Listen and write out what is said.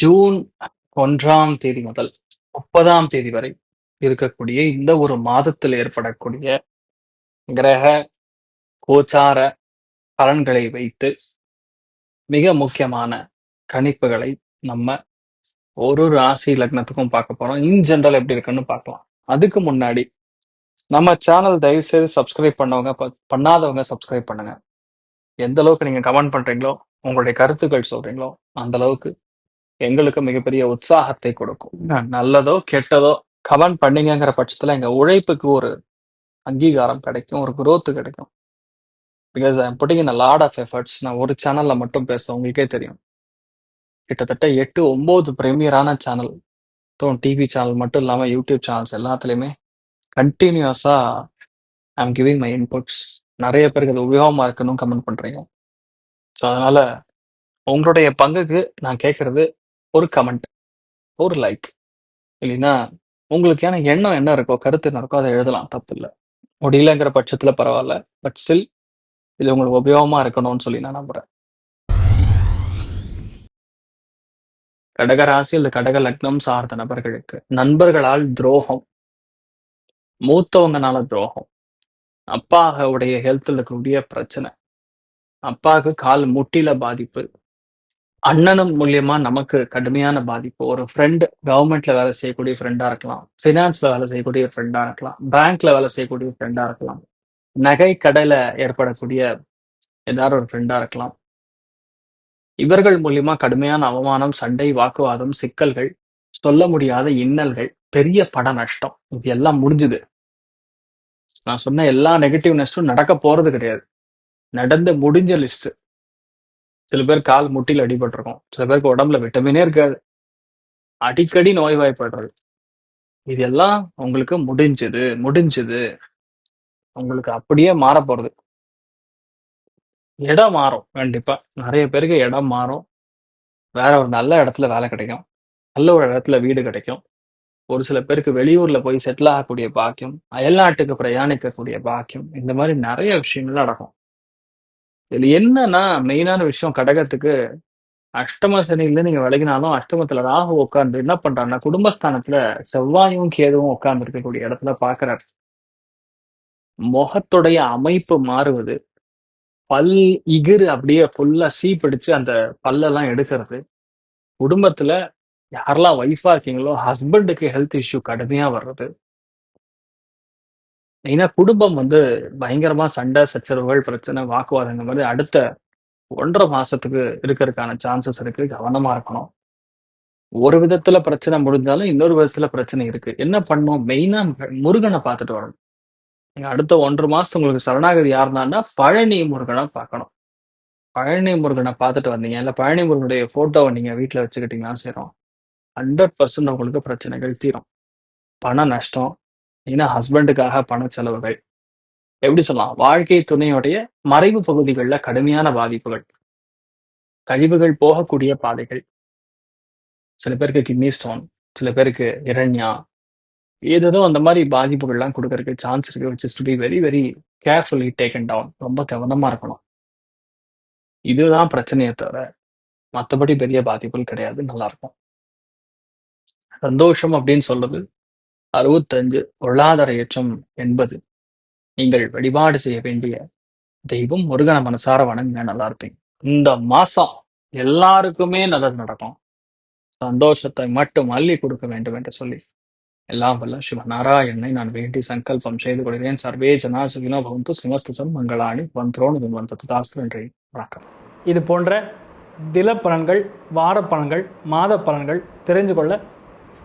June ஒன்றாம் தேதி முதல் முப்பதாம் தேதி வரை இருக்கக்கூடிய இந்த ஒரு மாதத்தில் ஏற்படக்கூடிய கிரக கோச்சார பலன்களை வைத்து மிக முக்கியமான கணிப்புகளை நம்ம ஒரு ராசி லக்னத்துக்கும் பார்க்க போறோம். இன் ஜென்ரல் எப்படி இருக்குன்னு பார்க்கலாம். அதுக்கு முன்னாடி நம்ம சேனல் தயவு செய்து சப்ஸ்கிரைப் பண்ணவங்க ப- பண்ணாதவங்க சப்ஸ்கிரைப் பண்ணுங்க. எந்த அளவுக்கு நீங்க கமெண்ட் பண்றீங்களோ உங்களுடைய கருத்துக்கள் சொல்றீங்களோ அந்த அளவுக்கு எங்களுக்கு மிகப்பெரிய உற்சாகத்தை கொடுக்கும். ந- நல்லதோ கெட்டதோ கமெண்ட் பண்ணீங்கங்கிற பட்சத்துல எங்க உழைப்புக்கு ஒரு அங்கீகாரம் கிடைக்கும் ஒரு growth கிடைக்கும். Because I putting in lot of efforts நான் ஒரு சேனல்ல மட்டும் பேசுறேன் உங்களுக்கே தெரியும். கிட்டத்தட்ட எட்டு ஒன்பது பிரீமியரான சேனல் டிவி சேனல் மட்டும் இல்லாம யூடியூப் சேனல்ஸ் எல்லாத்துலயுமே கண்டினியூஸா எம் கிவிங் மை இன்புட்ஸ் நிறைய பேருக்கு அது உபயோகமா இருக்குன்னு கமெண்ட் பண்றீங்க. ஸோ அதனால உங்களுடைய பங்குக்கு நான் கேட்கறது ஒரு கமெண்ட் ஒரு லைக் இல்லைன்னா உங்களுக்கான எண்ணம் என்ன இருக்கோ கருத்து என்ன இருக்கோ அதை எழுதலாம். தப்பு இல்லை. முடியலங்கிற பட்சத்தில் பரவாயில்ல. பட் ஸ்டில் இது உங்களுக்கு உபயோகமாக இருக்கணும்னு சொல்லி நான் நம்புறேன். கடகராசி அல்லது கடக லக்னம் சார்ந்த நபர்களுக்கு நண்பர்களால் துரோகம் மூத்தவங்கனால துரோகம். அப்பாவுடைய ஹெல்த்தில் இருக்கக்கூடிய பிரச்சனை. அப்பாவுக்கு கால் முட்டில பாதிப்பு. அண்ணனும் மூலியமா நமக்கு கடுமையான பாதிப்பு. ஒரு ஃப்ரெண்ட் கவர்மெண்ட்ல வேலை செய்யக்கூடிய ஃப்ரெண்டா இருக்கலாம். ஃபினான்ஸ்ல வேலை செய்யக்கூடிய ஃப்ரெண்டா இருக்கலாம். பேங்க்ல வேலை செய்யக்கூடிய ஃப்ரெண்டா இருக்கலாம். நகை கடையில ஏற்படக்கூடிய ஏதாவது ஒரு ஃப்ரெண்டா இருக்கலாம். இவர்கள் மூலியமா கடுமையான அவமானம் சண்டை வாக்குவாதம் சிக்கல்கள் சொல்ல முடியாத இன்னல்கள் பெரிய பட நஷ்டம். இது எல்லாம் முடிஞ்சுது. நான் சொன்ன எல்லா நெகட்டிவ் நெஸ்ட்டும் நடக்க போறது கிடையாது. நடந்து முடிஞ்ச லிஸ்ட் சில பேர் கால் முட்டியில் அடிபட்டிருக்கும். சில பேருக்கு உடம்புல விட்டமினே இருக்காது. அடிக்கடி நோய்வாய்ப்படுறது. இது எல்லாம் உங்களுக்கு முடிஞ்சது முடிஞ்சது. உங்களுக்கு அப்படியே மாற போறது. இடம் மாறும் கண்டிப்பா. நிறைய பேருக்கு இடம் மாறும். வேற ஒரு நல்ல இடத்துல வேலை கிடைக்கும். நல்ல ஒரு இடத்துல வீடு கிடைக்கும். ஒரு சில பேருக்கு வெளியூர்ல போய் செட்டில் ஆகக்கூடிய பாக்கியம் அயல்நாட்டுக்கு பிரயாணிக்கக்கூடிய பாக்கியம் இந்த மாதிரி நிறைய விஷயங்கள் நடக்கும். இதுல என்னன்னா மெயினான விஷயம் கடகத்துக்கு அஷ்டம சனியில நீங்க விலகினாலும் அஷ்டமத்துல ராகு உட்கார்ந்து என்ன பண்றாங்கன்னா குடும்பஸ்தானத்துல செவ்வாயும் கேதுவும் உட்கார்ந்து இருக்கக்கூடிய இடத்துல பாக்குறாரு. முகத்துடைய அமைப்பு மாறுவது பல் இகிறு அப்படியே ஃபுல்லா சீ பிடிச்சு அந்த பல்லெல்லாம் எடுக்கிறது குடும்பத்துல யாரெல்லாம் ஒய்ஃபா இருக்கீங்களோ ஹஸ்பண்டுக்கு ஹெல்த் இஷ்யூ கடுமையா வர்றது. மெயினா குடும்பம் வந்து பயங்கரமா சண்டை சச்சரவுகள் பிரச்சனை வாக்குவாதங்கள் மாதிரி அடுத்த ஒன்றரை மாசத்துக்கு இருக்கிறதுக்கான சான்சஸ் இருக்கு கவனமா இருக்கணும். ஒரு விதத்துல பிரச்சனை முடிஞ்சாலும் இன்னொரு விதத்துல பிரச்சனை இருக்கு. என்ன பண்ணணும்? மெயினா முருகனை பார்த்துட்டு வரணும். நீங்க அடுத்த ஒன்றரை மாசத்து உங்களுக்கு சரணாகதி யாருன்னா பழனி முருகனை பார்க்கணும். பழனி முருகனை பார்த்துட்டு வந்தீங்க. இல்ல பழனி முருகனுடைய போட்டோவை நீங்க வீட்டுல வச்சுக்கிட்டீங்கன்னா செய்றோம் ஹண்ட்ரட் பர்சன்ட் உங்களுக்கு பிரச்சனைகள் தீரும். பண நஷ்டம் ஏன்னா ஹஸ்பண்டுக்காக பண செலவுகள். எப்படி சொல்லலாம்? வாழ்க்கை துணையுடைய மறைவு பகுதிகளில் கடுமையான பாதிப்புகள். கழிவுகள் போகக்கூடிய பாதைகள். சில பேருக்கு கிட்னி ஸ்டோன் சில பேருக்கு இரண்யா ஏதேதோ அந்த மாதிரி பாதிப்புகள்லாம் கொடுக்கறதுக்கு சான்ஸ் இருக்கு which is to be very very carefully taken down ரொம்ப கவனமா இருக்கணும். இதுதான் பிரச்சனையை தவிர மற்றபடி பெரிய பாதிப்புகள் கிடையாது. நல்லா இருக்கும். சந்தோஷம் அப்படின்னு சொல்றது அறுபத்தஞ்சு பொருளாதார ஏற்றம் என்பது. நீங்கள் வழிபாடு செய்ய வேண்டிய தெய்வம் முருகனை மனசார வணங்க நல்லா இருப்பீங்க. இந்த மாசம் எல்லாருக்குமே நல்லது நடக்கும். சந்தோஷத்தை மட்டும் அள்ளி கொடுக்க வேண்டும் என்று சொல்லி. எல்லாம் வல்ல சிவநாராயணனை நான் வேண்டி சங்கல்பம் செய்து கொள்கிறேன். சர்வே ஜனா சுகினோ பவந்து சிமஸ்துசம் மங்களாணி வந்தோன் வந்தது தாசு நன்றி வணக்கம். இது போன்ற தில பலன்கள் வார பலன்கள் மாத பலன்கள் தெரிஞ்சு கொள்ள